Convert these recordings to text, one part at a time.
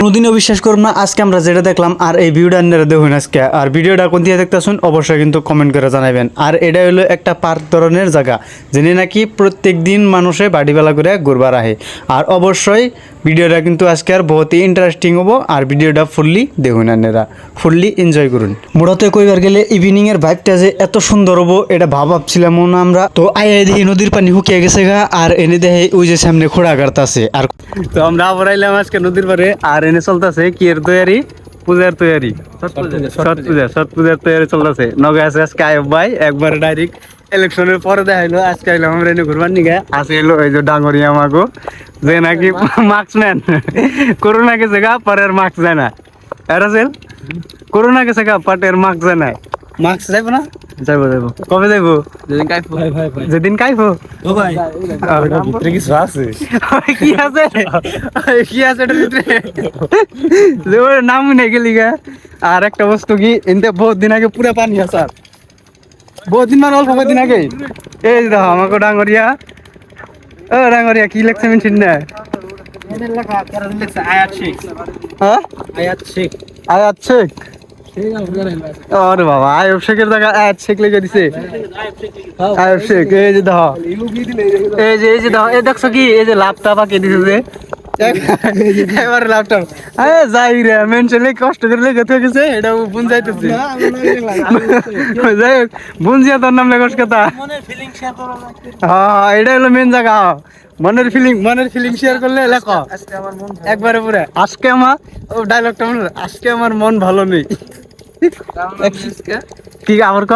কোনোদিনও বিশ্বাস করুন না, আজকে আমরা যেটা দেখলাম আর এই ভিডিওটা দেখুন আজকে। আর ভিডিওটা কোন দিয়ে অবশ্যই কিন্তু কমেন্ট করে জানাবেন। আর এটা হলো একটা পার্ক ধরনের জায়গা, যিনি নাকি প্রত্যেক দিন মানুষে বাড়িবেলা করে ঘুরবার আহে। আর অবশ্যই ভিডিওটা কিন্তু আজকে আর বহুতই ইন্টারেস্টিং হব, আর ভিডিওটা ফুললি দেখুন আপনারা। ফুললি এনজয় করুন। মূলত কইবার গেলে ইভিনিং এর ভাইবটা যে এত সুন্দর হব, এটা ভাব ভাবছিলাম না আমরা। তো আই দেখি নদীর পানি শুকিয়ে গেছে গা, আর এনে দেখে ওই যে সামনে খোড়া কাটতাছে আর তো আমরা আবার আইলাম আজকে নদীর পারে আর এনে চলতেছে কি এর তৈয়ারি? পূজার তৈয়ারি। ছট পূজা ছট পূজার তৈয়ারি চলতেছে। নগে আছে আজকে আয়ব ভাই একবার ডাইরেক্ট ইলেকশনের পরে দেখাইলো আজকে আইলাম আমরা এনে ঘুরবার নিগে। আসে এলো এই যে ডাঙরিয়া আমাগো যে নাকি মাস্ক নেন। করোনা গেছে গা পরের মাস্ক যায় না। এরাসেল করোনা গেছে গা পাটের মাস্ক যায় না। মাস্ক যাইব না? যাইব যাইব। কবে যাইব? যেদিন কাইফো যেদিন কাইফো ও ভাই। ভিতরে কিছু আছে? কি আছে? কি আছে এটার ভিতরে? যে ওর নাম নেই গেলি গা। আর একটা বস্তু কি? এনতে বহুত দিন আগে পুরো পানি আছে আর বহুত দিন মানে অল্প দিন আগে। এই দেখো আমাকে ডাঙরিয়া। ও ডাঙরিয়া কি লেখছে আমি ঠিক না হ্যাঁ? আয়াত শেখ। আয়াত শেখ? আরে বাবা, আয়ব শেখের জায়গা আয়াত শেখ লেগে দিছে। আয়ব শেখ, এই যে দাও এই যে এই যে দাও এই দেখছ কি? এই যে লাভটা পাকে দিছে যে। এবার ল্যাপটপ আরে যাই রে মেনশন কষ্ট করে লেগে থেকে গেছে এটা বুন যাইতেছে যাই হোক বুনজিয়া তোর নাম লেগস কথা। হ্যাঁ এটা হলো মেন জায়গা। মনের ফিলিং মনের ফিলিং শেয়ার করলে লেখো। একবারে পুরো। আজকে আমার ও ডায়লগটা মনে আজকে আমার মন ভালো নেই। কি আবার ক?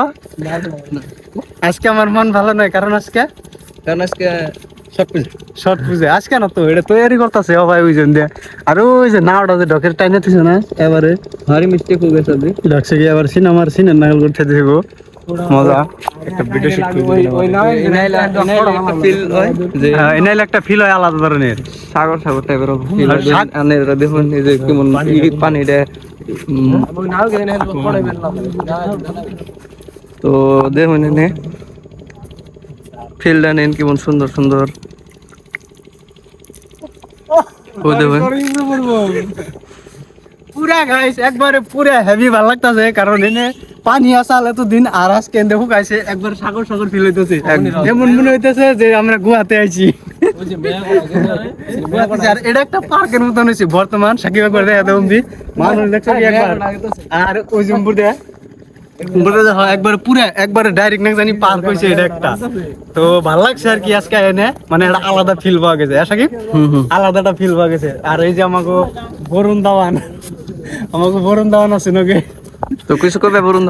আজকে আমার মন ভালো নয় কারণ আজকে কারণ আজকে শর্ট পুজো আজকে না তো? এটা তৈরি করতেছে ও ভাই ওইজন দিয়ে। আর ওই যে নাওটা যে ডকের টাইনে দিছে না এবারে ভারী মিস্টেক হয়ে গেছে কি আবার সিনেমার সিনের নাগাল করতে দেব মজা। একটা ভিডিও শুট করে ফিল হয় যে হ্যাঁ, এনাইলে একটা ফিল হয় আলাদা ধরনের। সাগর সাগর টাইপের ফিল আর সাগ- আনে এটা দেখুন এই যে কেমন পানিটা তো দেখুন এনে। ফিল্ডটা নেন কেমন সুন্দর সুন্দর। ও পুরা গাইস একবারে পুরা হেভি ভালো লাগতাছে কারণ এনে পানি আসাল এত দিন আর আজকে এনে হুকাইছে একবার সাগর সাগর ফিল হইতেছে। এমন মনে হইতেছে যে আমরা গুয়াতে আইছি। গুয়াতে আর এটা একটা পার্কের মতন হয়েছে বর্তমান সাকিব একবার দেখা দেবো মানুষ দেখছ একবার? আর ওই জম্বুর দেয়। দেখো একবার পুরা একবারে ডাইরেক্ট না জানি পার্ক হয়েছে এটা একটা। তো ভালো লাগছে আর কি আজকে এনে মানে একটা আলাদা ফিল পাওয়া গেছে। আশা কি ফিল পাওয়া গেছে। আর এই যে আমাকে বরুণ দাওয়ান আমাকে বরুণ দাওয়ান আছে নাকি? তো কিছু কবে বরুণ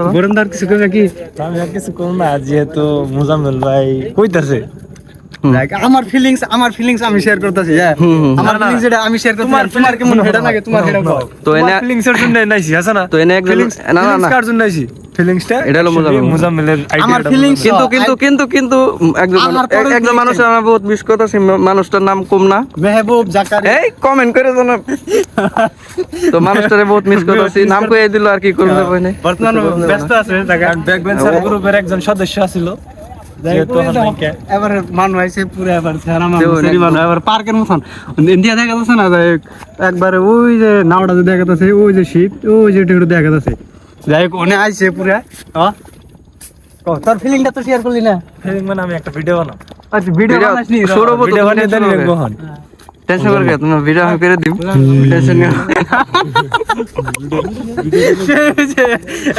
কিছু কবে কি আমি আর কিছু কম না যেহেতু মোজাম্মেল ভাই কইতাছে। দেখ, আমার ফিলিংস আমার ফিলিংস আমি শেয়ার করতেছি হ্যাঁ। আমার ফিলিংস এটা আমি শেয়ার করতেছি। আর তোমার কেমন হেডা লাগে তোমার হেডা কও তো এনে ফিলিংসের জন্য নাইছি আছে না? তো এনে একজন ফিলিংস না না না। কার জন্য নাইছি? ফিলিংসটা এটা হলো মোজাম্মেল। মোজাম্মেলের আমার feelings- কিন্তু কিন্তু কিন্তু কিন্তু একজন একজন মানুষের আমার বহুত মিস করতেছি মানুষটার নাম কম না মেহবুব জাকারি। এই কমেন্ট করে জানা তো মানুষটারে বহুত মিস করতেছি নাম কয়ে দিল আর কি করবে বইনে। বর্তমান ব্যস্ত আছে ব্যাক গ্রুপের একজন সদস্য ছিল এবার মানুষ আইছে পুরো এবার ছেড়া মানুষ দেখুন, সেরি এবার পার্কের মতন। ইন্ডিয়া দেখা যাচ্ছে না যে ওই যে নাওটা যে দেখা যাচ্ছে ওই যে শীত ওই যে টেকটু দেখা যাচ্ছে যাই হোক ওনে আইছে পুরা। হ্যাঁ তোর ফিলিংটা তো শেয়ার করলি না? ফিলিং মানে আমি একটা ভিডিও বানাবো। আচ্ছা ভিডিও বানাসনি সৌরভ ভিডিও বানিয়ে দেন করবে। গোহন টেনশন করে কে? তোমার ভিডিও আমি করে দিব টেনশন নিও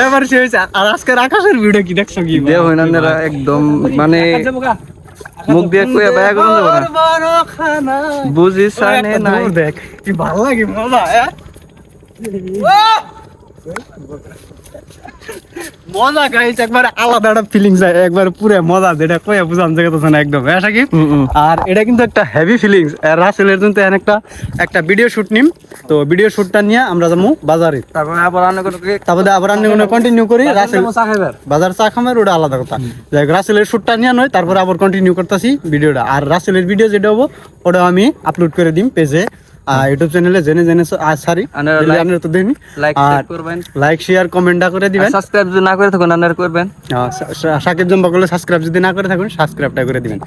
এবার সে হয়েছে আর আজকের আকাশের ভিডিও কি দেখছ কি? দেও হইনা না একদম মানে মুখ দিয়ে কইয়া বায়া করুন দেব না। বুঝিস নাই। দেখ কি ভালো লাগে মজা হ্যাঁ? মজা গাইছে একবার আলাদা একটা ফিলিংস একবার পুরো মজা যেটা কয়ে বুঝান জায়গাতে না একদম হ্যাঁ কি হুম, হুম। আর এটা কিন্তু একটা হেভি ফিলিংস রাসেলের জন্য এখানে একটা একটা ভিডিও শুট নিম। তো ভিডিও শুটটা নিয়ে আমরা যাব বাজারে। তারপরে আবার অন্য কোনো তারপরে আবার আমি কন্টিনিউ করি রাসেল বাজার চা খামের ওটা আলাদা কথা। যাই রাসেলের শুটটা নিয়ে নয় তারপরে আবার কন্টিনিউ করতেছি ভিডিওটা আর রাসেলের ভিডিও যেটা হব ওটা আমি আপলোড করে দিম পেজে ইউটিউব চ্যানেলে জেনে জেনে সারি আপনারা তো দেখিনি। লাইক আর করবেন। লাইক শেয়ার কমেন্টটা করে দিবেন। সাবস্ক্রাইব যদি না করে থাকুন আপনারা করবেন। সাকিব জম্বা করলে সাবস্ক্রাইব যদি না করে থাকুন সাবস্ক্রাইবটা করে দিবেন।